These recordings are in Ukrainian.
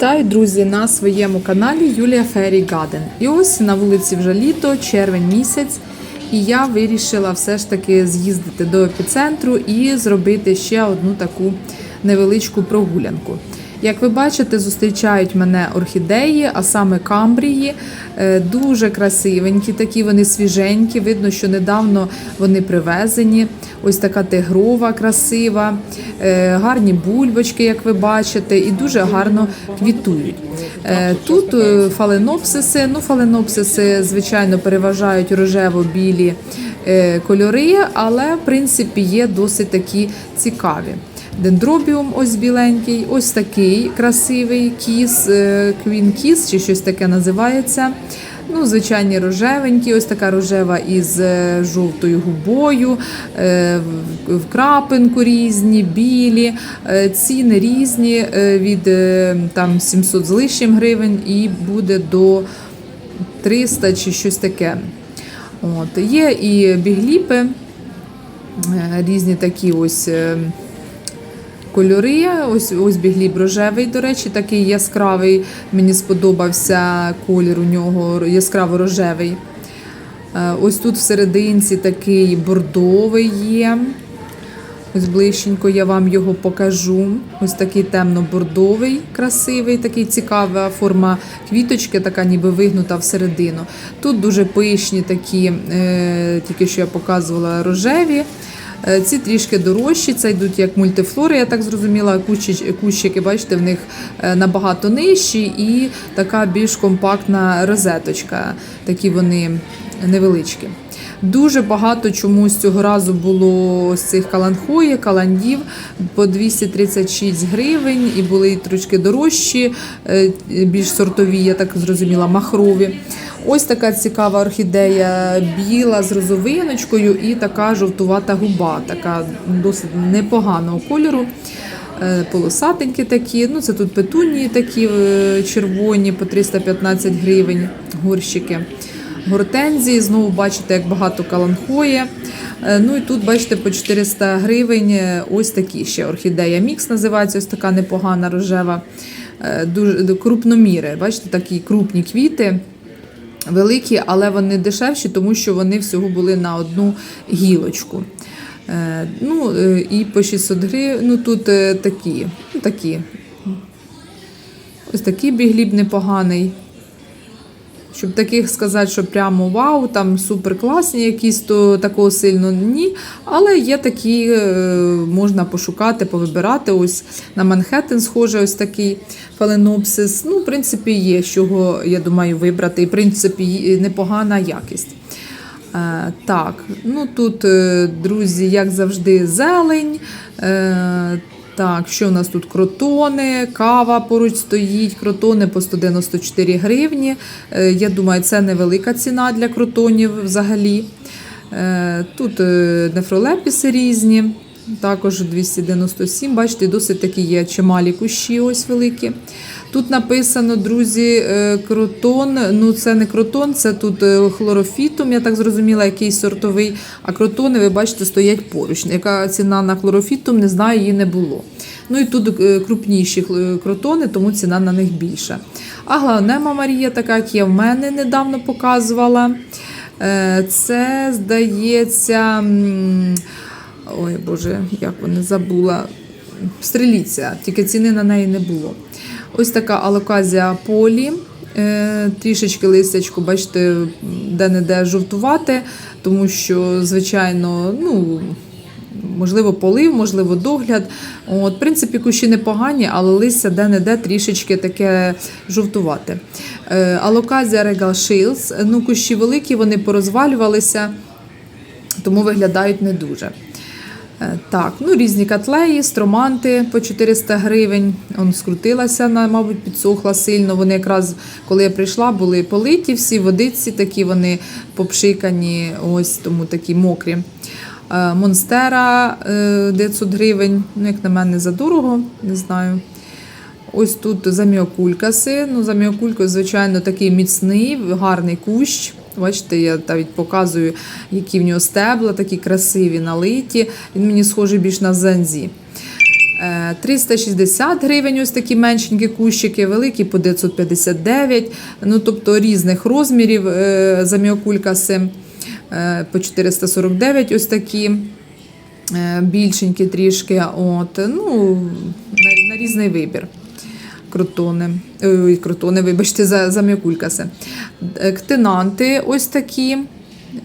Вітаю, друзі, на своєму каналі Юлія Фері Гаден. І ось на вулиці вже літо, червень місяць. І я вирішила все ж таки з'їздити до епіцентру і зробити ще одну таку невеличку прогулянку. Як ви бачите, зустрічають мене орхідеї, а саме камбрії. Е, Дуже красивенькі, такі вони свіженькі. Видно, що недавно вони привезені. Ось така тигрова, красива, е, гарні бульбочки, як ви бачите, і дуже гарно квітують. Е, Тут фаленопсиси. Ну, фаленопсиси, звичайно, переважають рожево-білі кольори, але в принципі є досить такі цікаві. Дендробіум ось біленький, ось такий красивий кіс, квін кіс чи щось таке називається. Ну, звичайні рожевенькі, ось така рожева із е, жовтою губою, е, в- крапинку різні, білі, е, ціни різні від там 700 з лишнім гривень і буде до 300 чи щось таке. От. Є і бігліпи, різні такі ось. Кольори, ось ось бігліб рожевий, до речі, такий яскравий. Мені сподобався колір у нього яскраво рожевий. Е, Ось тут всерединці такий бордовий є. Ось ближченько я вам його покажу. Ось такий темно-бордовий, красивий, такий цікава форма квіточки, така ніби вигнута всередину. Тут дуже пишні такі, е, тільки що я показувала рожеві. Е, Ці трішки дорожчі, це йдуть як мультифлори, я так зрозуміла. Кущі- Кущики, бачите, в них е, набагато нижчі і така більш компактна розеточка. Такі вони невеличкі. Дуже багато чомусь цього разу було ось цих каланхої, каландів по 236 гривень, і були трошки дорожчі, е, більш сортові, я так зрозуміла, махрові. Ось така цікава орхідея біла з розовиночкою і така жовтувата губа, така досить непоганого кольору. Е, Полосатенькі такі. Ну, це тут петунії такі е, червоні по 315 гривень горщики. Гортензії, знову бачите, як багато каланхоє. Е, Ну і тут, бачите, по 400 гривень е, ось такі ще орхідея мікс називається, ось така непогана рожева, е, дуже крупноміри. Бачите, такі крупні квіти. Великі, але вони дешевші, тому що вони всього були на одну гілочку. Ну, і по 600 гривень, ну тут такі, такі. Ось такий бігліб непоганий. Щоб таких сказати, що прямо вау, там супер класні якісь, то такого сильно ні. Але є такі, е, можна пошукати, повибирати. Ось на Манхеттен схоже, ось такий фаленопсис. Ну, в принципі, є чого, я думаю, вибрати. І, в принципі, непогана якість. Е, так, ну тут, е, друзі, як завжди, зелень. Так, що у нас тут кротони, кава поруч стоїть, кротони по 194 гривні. Е, Я думаю, це невелика ціна для кротонів взагалі. Е, Тут е, нефролепіси різні, також 297. Бачите, досить такі є чималі кущі, ось великі. Тут написано, друзі, е, кротон. Ну, це не кротон, це тут е, хлорофітум, я так зрозуміла, якийсь сортовий. А кротони, ви бачите, стоять поруч. Яка ціна на хлорофітум, не знаю, її не було. Ну і тут е, крупніші кротони, тому ціна на них більша. А главнема Марія, така, як я в мене недавно показувала. Це, здається, ой Боже, як вона забула. Стреліця, тільки ціни на неї не було. Ось така алоказія полі. Е, Трішечки листячку, бачите, де-не-де жовтувати, тому що, звичайно, ну, можливо, полив, можливо, догляд. От, в принципі, кущі непогані, але листя де-не-де трішечки таке жовтувати. Е, Алоказія Regal Shields. Ну, кущі великі, вони порозвалювалися, тому виглядають не дуже. Е, Так, ну різні котлеї, строманти по 400 гривень. Он скрутилася, мабуть, підсохла сильно. Вони якраз, коли я прийшла, були политі всі, водиці такі, вони попшикані, ось тому такі мокрі. Е, Монстера е, 900 гривень. Ну, як на мене, задорого, не знаю. Ось тут заміокулькаси. Ну, заміокулька, звичайно, такий міцний, гарний кущ. Бачите, я навіть показую, які в нього стебла, такі красиві, налиті. Він мені схожий більш на занзі. Е, 360 гривень ось такі меншенькі кущики, великі по 959, ну тобто різних розмірів е, заміокулькаси. Е, По 449 ось такі е, більшенькі трішки. От, ну, на, на різний вибір. Крутони. Ой, крутони, вибачте, за, за м'якулькаси. Е, Ктинанти ось такі.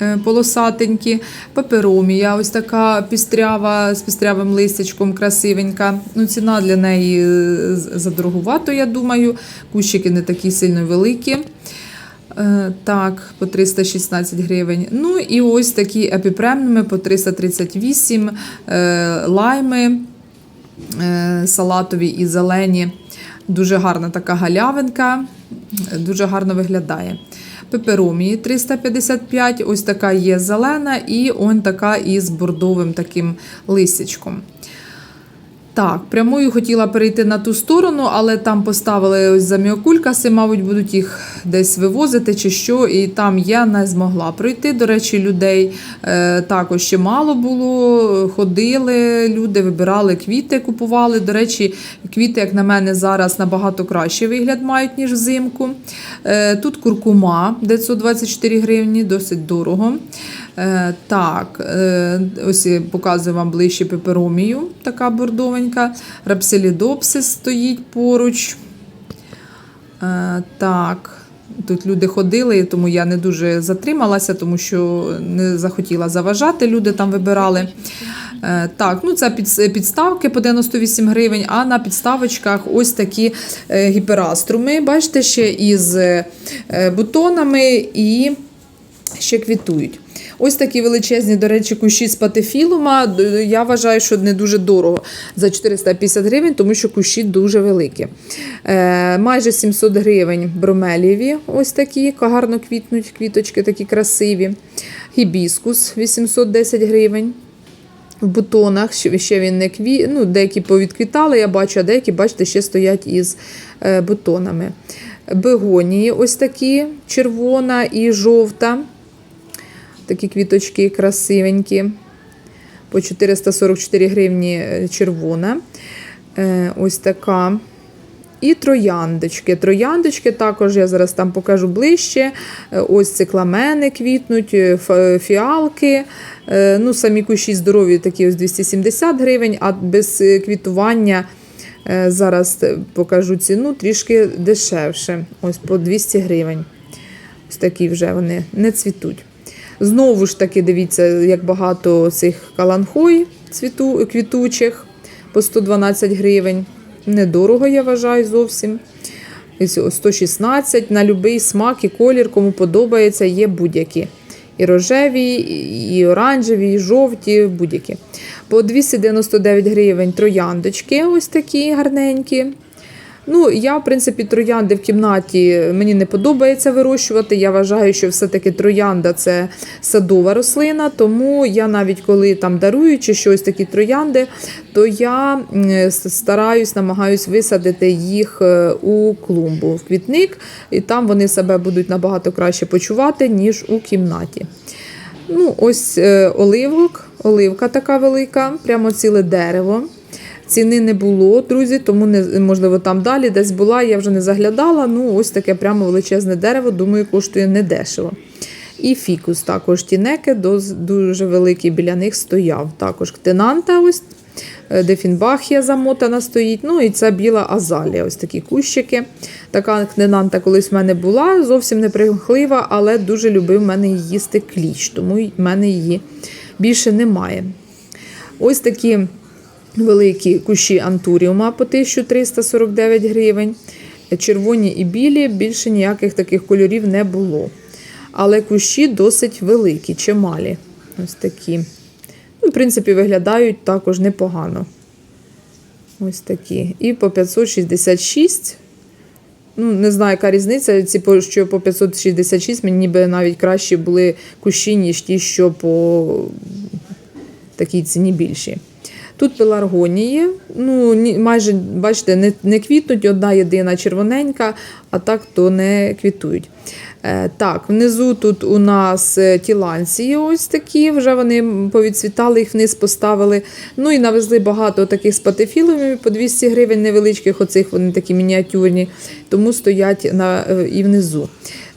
е, Полосатенькі, паперомія, ось така пістрява з пістрявим листячком, красивенька. Ну, ціна для неї е, задорогувато, я думаю. Кущики не такі сильно великі. Е, Так, по 316 гривень. Ну і ось такі епіпремнуми по 338 е, лайми е, салатові і зелені. Дуже гарна така галявинка, дуже гарно виглядає. Пеперомії 355, ось така є зелена, і он така із бордовим таким лисячком. Так, прямою хотіла перейти на ту сторону, але там поставили ось заміокулькаси, мабуть, будуть їх десь вивозити чи що, і там я не змогла пройти. До речі, людей е, також ще мало було. Ходили, люди вибирали квіти, купували. До речі, квіти, як на мене, зараз набагато кращий вигляд мають, ніж взимку. Е, тут куркума 924 гривні, досить дорого. Е, так, е, ось показую вам ближче пеперомію, така бордовенька. Рапселідопсис стоїть поруч. Е, так, тут люди ходили, тому я не дуже затрималася, тому що не захотіла заважати, люди там вибирали. Е, Так, ну це підс- підставки по 98 гривень, а на підставочках ось такі е, гіпераструми. Бачите, ще із бутонами і ще квітують. Ось такі величезні, до речі, кущі з патефілума. Я вважаю, що не дуже дорого за 450 гривень, тому що кущі дуже великі. Е, майже 700 гривень бромелєві, ось такі, гарно квітнуть, квіточки такі красиві. Гібіскус 810 гривень. В бутонах ще він не кві... ну, деякі повідквітали, я бачу, а деякі, бачите, ще стоять із е, бутонами. Бегонії ось такі, червона і жовта. Такі квіточки красивенькі. По 444 гривні е, червона. Е, ось така. І трояндочки. Трояндочки також я зараз там покажу ближче. Е, Ось цикламени квітнуть, фіалки. Ну, самі кущі здорові такі ось 270 гривень, а без квітування зараз покажу ціну трішки дешевше. Ось по 200 гривень. Ось такі вже вони не цвітуть. Знову ж таки, дивіться, як багато цих каланхой цвіту, квітучих по 112 гривень. Недорого, я вважаю, зовсім. 116 на будь-який смак і колір, кому подобається, є будь-які. І рожеві, і оранжеві, і жовті, будь-які. По 299 гривень трояндочки, ось такі гарненькі. Ну, я, в принципі, троянди в кімнаті мені не подобається вирощувати. Я вважаю, що все-таки троянда це садова рослина, тому я навіть коли там дарую чи щось такі троянди, то я стараюсь, намагаюсь висадити їх е, у клумбу, в квітник, і там вони себе будуть набагато краще почувати, ніж у кімнаті. Ну, ось е, оливок, оливка така велика, прямо ціле дерево. Ціни не було, друзі, тому не можливо там далі десь була. Я вже не заглядала. Ну, ось таке прямо величезне дерево, думаю, коштує недешево. І фікус також тінеки, дуже великий біля них стояв. Також ктенанта, ось е, дефінбахія замотана стоїть. Ну і це біла азалія, ось такі кущики. Така ктенанта колись в мене була, зовсім не примхлива, але дуже любив в мене їсти кліч, тому в мене її більше немає. Ось такі великі кущі антуріума по 1349 гривень. Червоні і білі, більше ніяких таких кольорів не було. Але кущі досить великі, чималі. Ось такі. Ну, в принципі, виглядають також непогано. Ось такі. І по 566. Ну, не знаю, яка різниця. Ці, що по 566, мені ніби навіть кращі були кущі, ніж ті, що по такій ціні більші. Тут пеларгонії, ну, майже, бачите, не, не квітнуть, одна єдина червоненька, а так то не квітують. Е, Так, внизу тут у нас е, тіланці ось такі, вже вони повідцвітали, їх вниз поставили. Ну і навезли багато таких з патефілами по 200 гривень невеличких, оцих вони такі мініатюрні, тому стоять на, е, і внизу.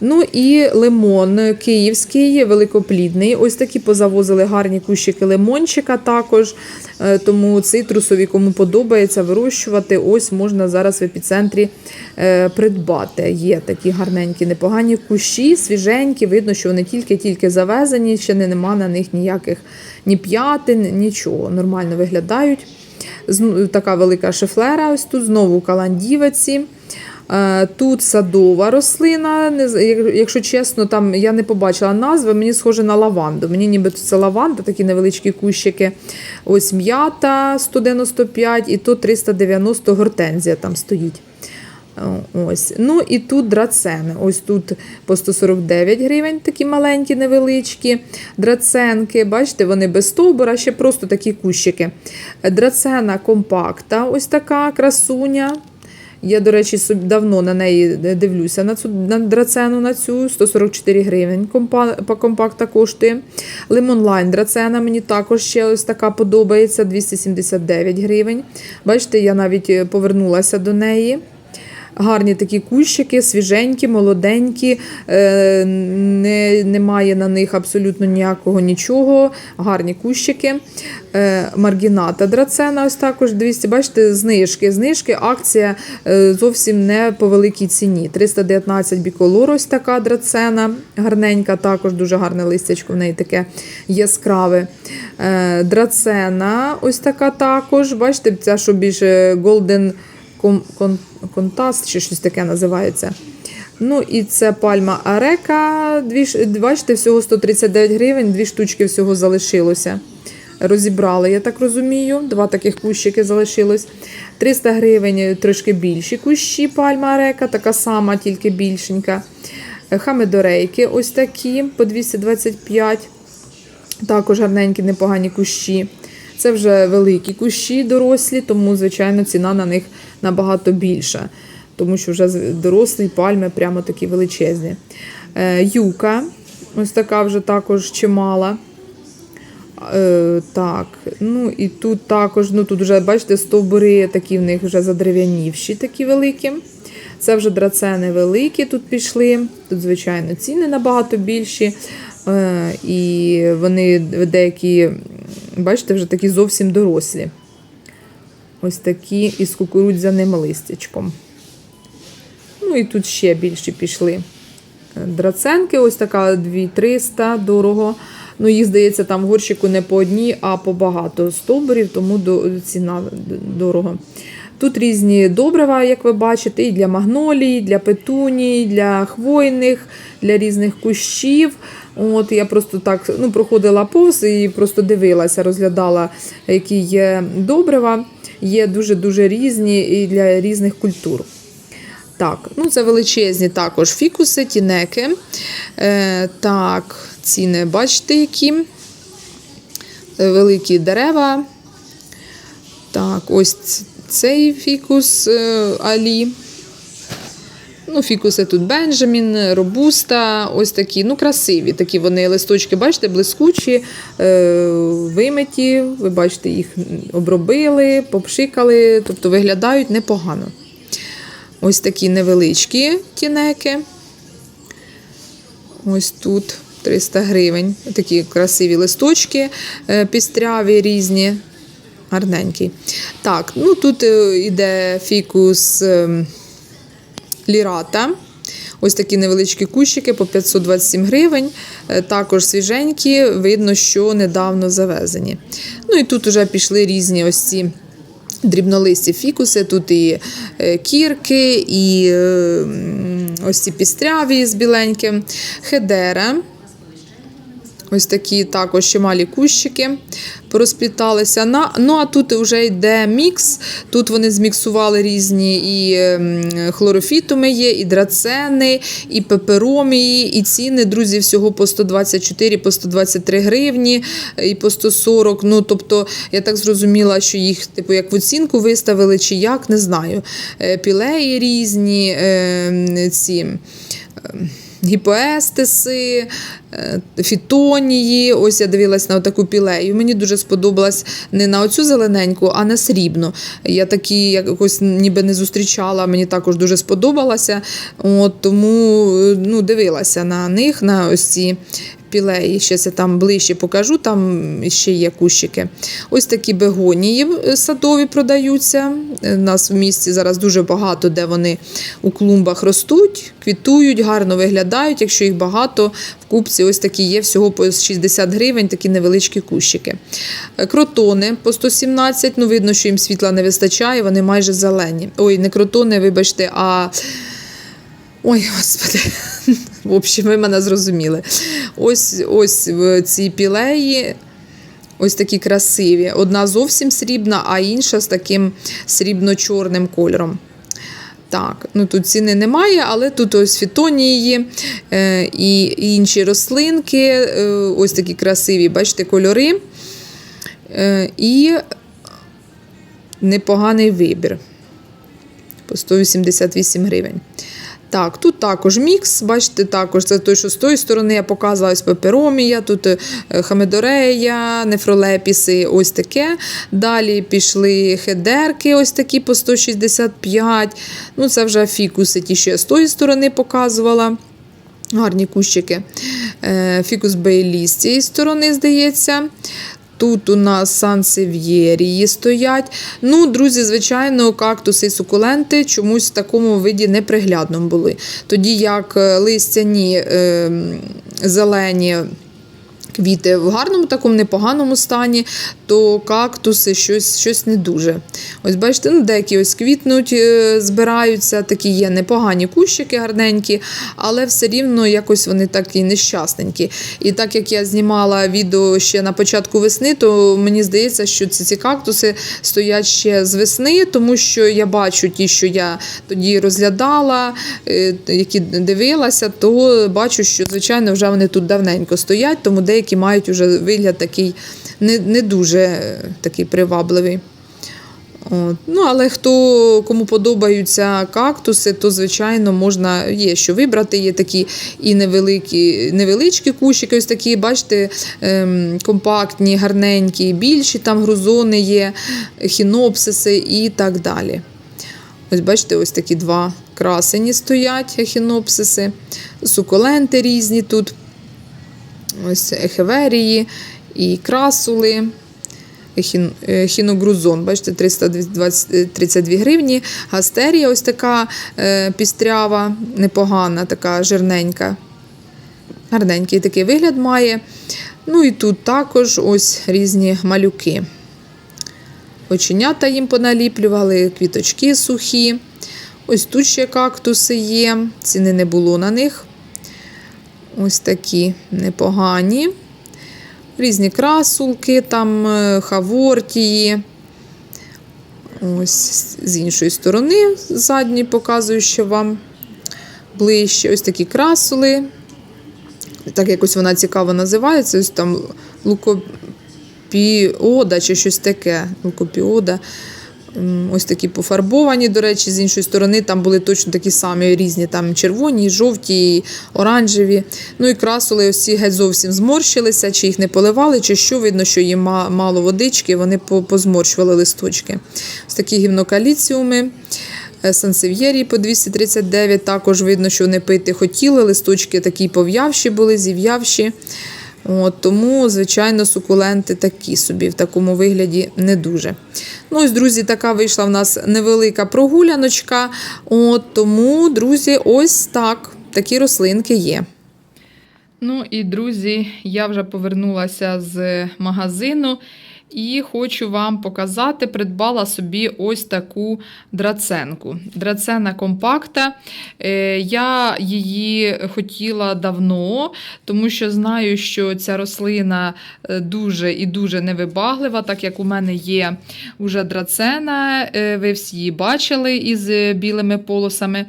Ну і лимон київський, великоплідний. Ось такі позавозили гарні кущики лимончика також. Е, Тому цитрусові, кому подобається вирощувати, ось можна зараз в епіцентрі е, придбати. Є такі гарненькі, непогані кущі, свіженькі. Видно, що вони тільки-тільки завезені, ще не нема на них ніяких ні п'ятин, нічого. Нормально виглядають. Така велика шифлера, ось тут знову каландівеці. Е, Тут садова рослина. Якщо чесно, там я не побачила назви, мені схоже на лаванду. Мені ніби це лаванда, такі невеличкі кущики. Ось м'ята 195 і то 390 гортензія там стоїть. Ось. Ну і тут драцени. Ось тут по 149 гривень, такі маленькі, невеличкі. Драценки, бачите, вони без стовбура, ще просто такі кущики. Драцена компакта, ось така красуня. Я, до речі, давно на неї дивлюся на цю на драцену на цю 144 гривень. Компа, компакта коштує. Лимонлайн драцена мені також ще ось така подобається 279 гривень. Бачите, я навіть е, повернулася до неї. Гарні такі кущики, свіженькі, молоденькі, е, не, немає на них абсолютно ніякого нічого. Гарні кущики. Е, Маргіната драцена, ось також 200. Бачите, знижки. Знижки, акція е, зовсім не по великій ціні. 319 біколор, ось така драцена, гарненька, також дуже гарне листячко в неї таке яскраве. Драцена, ось така також. Бачите, ця, що більше Golden Кон- Кон- Контаст чи щось таке називається. Ну і це пальма Арека. Дві, бачите, всього 139 гривень, дві штучки всього залишилося. Розібрали, я так розумію. Два таких кущики залишилось. 300 гривень трошки більші кущі пальма Арека, така сама, тільки більшенька. Е, Хамедорейки ось такі по 225. Також гарненькі, непогані кущі. Це вже великі кущі дорослі, тому, звичайно, ціна на них набагато більша. Тому що вже дорослі пальми прямо такі величезні. Е, юка, ось така вже також чимала. Е, так, ну і тут також, ну тут вже, бачите, стовбури такі в них вже задерев'янівші, такі великі. Це вже драцени великі тут пішли. Тут, звичайно, ціни набагато більші. Е, і вони деякі, бачите, вже такі зовсім дорослі. Ось такі із кукурудзяним листячком. Ну і тут ще більші пішли. Драценки, ось така 2300, дорого. Ну, їх, здається, там в горщику не по одній, а по багато стовбурів, тому ціна дорого. Тут різні добрива, як ви бачите, і для магнолій, для петуній, для хвойних, для різних кущів. От я просто так ну, проходила повз і просто дивилася, розглядала, які є добрива. Є дуже-дуже різні і для різних культур. Так, ну це величезні також фікуси, тінеки. Е, так, ціни, бачите, які. Е, Великі дерева. Так, ось цей фікус е, Алі. Ну, фікуси тут Бенджамін, Робуста, ось такі, ну, красиві. Такі вони листочки, бачите, блискучі, е, вимиті. Ви бачите, їх обробили, попшикали, тобто виглядають непогано. Ось такі невеличкі тінеки. Ось тут 300 гривень. Такі красиві листочки, е, пістряві різні. Гарненький. Так, ну тут е, іде фікус ем, лірата. Ось такі невеличкі кущики по 527 гривень. Е, Також свіженькі, видно, що недавно завезені. Ну і тут вже пішли різні ось ці дрібнолисті фікуси. Тут і е, кірки, і е, ось ці пістряві з біленьким, хедера. Ось такі також чималі кущики порозпліталися. Ну а тут вже йде мікс. Тут вони зміксували різні і ем, хлорофітуми є, і драцени, і пеперомії, і ціни, друзі, всього по 124, по 123 гривні, і по 140. Ну, тобто, я так зрозуміла, що їх, типу, як в оцінку виставили, чи як, не знаю. Е, Пілеї різні, ем, ці. Гіпоестеси, е, фітонії. Ось я дивилась на таку пілею. Мені дуже сподобалась не на оцю зелененьку, а на срібну. Я такі якось ніби не зустрічала, мені також дуже сподобалася. От, тому е, ну, дивилася на них, на ось ці пілеї. Ще я там ближче покажу, там ще є кущики. Ось такі бегонії е, садові продаються. Е, У нас в місті зараз дуже багато, де вони у клумбах ростуть, квітують, гарно виглядають. Якщо їх багато, в купці ось такі є всього по 60 гривень, такі невеличкі кущики. Е, Кротони по 117, ну видно, що їм світла не вистачає, вони майже зелені. Ой, не кротони, вибачте, а. Ой, господи, в общем, ви мене зрозуміли. Ось ось в ці пілеї. Ось такі красиві. Одна зовсім срібна, а інша з таким срібно-чорним кольором. Так, ну тут ціни немає, але тут ось фітонії е, і інші рослинки, е, ось такі красиві, бачите, кольори. Е, і непоганий вибір. По 188 гривень. Так, тут також мікс, бачите, також це той, що з тої сторони я показувала ось тут е, хамедорея, нефролепіси, ось таке. Далі пішли хедерки, ось такі по 165. Ну, це вже фікуси, ті, що я з тої сторони показувала. Гарні кущики. Е, Фікус Бейлі з цієї сторони, здається. Тут у нас сансев'єрії стоять. Ну, друзі, звичайно, кактуси і сукуленти чомусь в такому виді неприглядному були. Тоді як е, листяні е, зелені. Квіти в гарному такому непоганому стані, то кактуси щось, щось не дуже. Ось бачите, ну деякі ось квітнуть, е, збираються, такі є непогані кущики гарненькі, але все рівно якось вони такі нещасненькі. І так як я знімала відео ще на початку весни, то мені здається, що ці, ці кактуси стоять ще з весни, тому що я бачу ті, що я тоді розглядала, е, які дивилася, то бачу, що звичайно вже вони тут давненько стоять, тому деякі мають вже вигляд такий не, не дуже е, такий привабливий. От. Ну, але хто кому подобаються кактуси, то звичайно можна є що вибрати. Є такі і невеликі, невеличкі кущики, ось такі, бачите, ем, компактні, гарненькі, більші там грузони є, хінопсиси і так далі. Ось бачите, ось такі два красені стоять ехінопсиси, суколенти різні тут. Ось ехеверії і красули. Хін, е, хіногрузон, бачите, 320, 32 гривні. Гастерія ось така е, пістрява, непогана, така жирненька. Гарненький такий вигляд має. Ну і тут також ось різні малюки. Оченята їм поналіплювали, квіточки сухі. Ось тут ще кактуси є, ціни не було на них. Ось такі непогані. Різні красулки, там е, хавортії. Ось з іншої сторони, задні показую, що вам ближче. Ось такі красули. Так якось вона цікаво називається. Ось там лукопіода чи щось таке. Лукопіода. Ось такі пофарбовані, до речі, з іншої сторони там були точно такі самі різні, там червоні, жовті, оранжеві. Ну і красули ось ці геть зовсім зморщилися, чи їх не поливали, чи що. Видно, що їм мало водички, вони позморщували листочки. Ось такі гімнокаліціуми. Е, Сансев'єрії по 239, також видно, що вони пити хотіли, листочки такі пов'явші були, зів'явші. От, тому, звичайно, сукуленти такі собі в такому вигляді не дуже. Ну, ось, друзі, така вийшла в нас невелика прогуляночка. От, тому, друзі, ось так. Такі рослинки є. Ну і друзі, я вже повернулася з магазину і хочу вам показати, придбала собі ось таку драценку. Драцена компакта. Е, Я її хотіла давно, тому що знаю, що ця рослина е, дуже і дуже невибаглива, так як у мене є вже драцена, е, ви всі її бачили із білими полосами.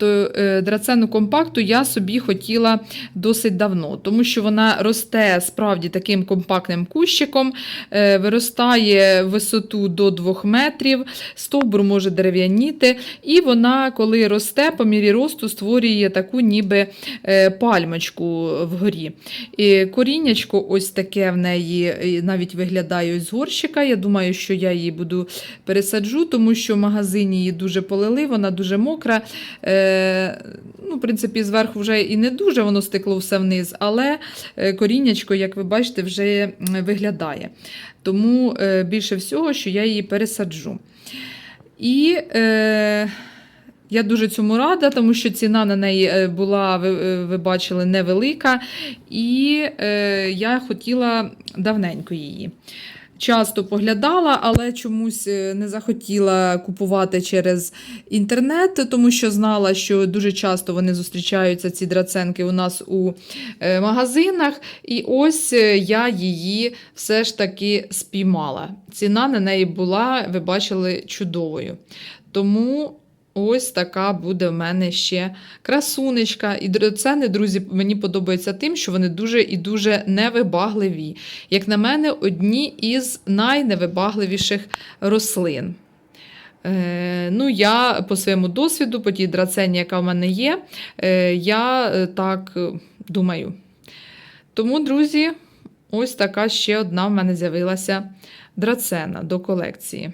То е, драцену компакту я собі хотіла досить давно, тому що вона росте справді таким компактним кущиком, е, виростає в висоту до 2 метрів, стовбур може дерев'яніти, і вона, коли росте, по мірі росту створює таку ніби е, пальмочку вгорі. І коріннячко ось таке в неї навіть виглядає ось з горщика. Я думаю, що я її буду пересаджу, тому що в магазині її дуже полили, вона дуже мокра. Ну, в принципі, зверху вже і не дуже воно стекло все вниз, але е, коріннячко, як ви бачите, вже виглядає. Тому е, більше всього, що я її пересаджу. І е, я дуже цьому рада, тому що ціна на неї е, була, ви, ви бачили, невелика. І е, я хотіла давненько її. Часто поглядала, але чомусь е, не захотіла купувати через інтернет, тому що знала, що дуже часто вони зустрічаються, ці драценки, у нас у е, магазинах. І ось е, я її все ж таки спіймала. Ціна на неї була, ви бачили, чудовою. Тому ось така буде в мене ще красунечка. І драцени, друзі, мені подобаються тим, що вони дуже і дуже невибагливі. Як на мене, одні із найневибагливіших рослин. Е, ну, я по своєму досвіду, по тій драцені, яка в мене є, е, я е, так е, думаю. Тому, друзі, ось така ще одна в мене з'явилася драцена до колекції.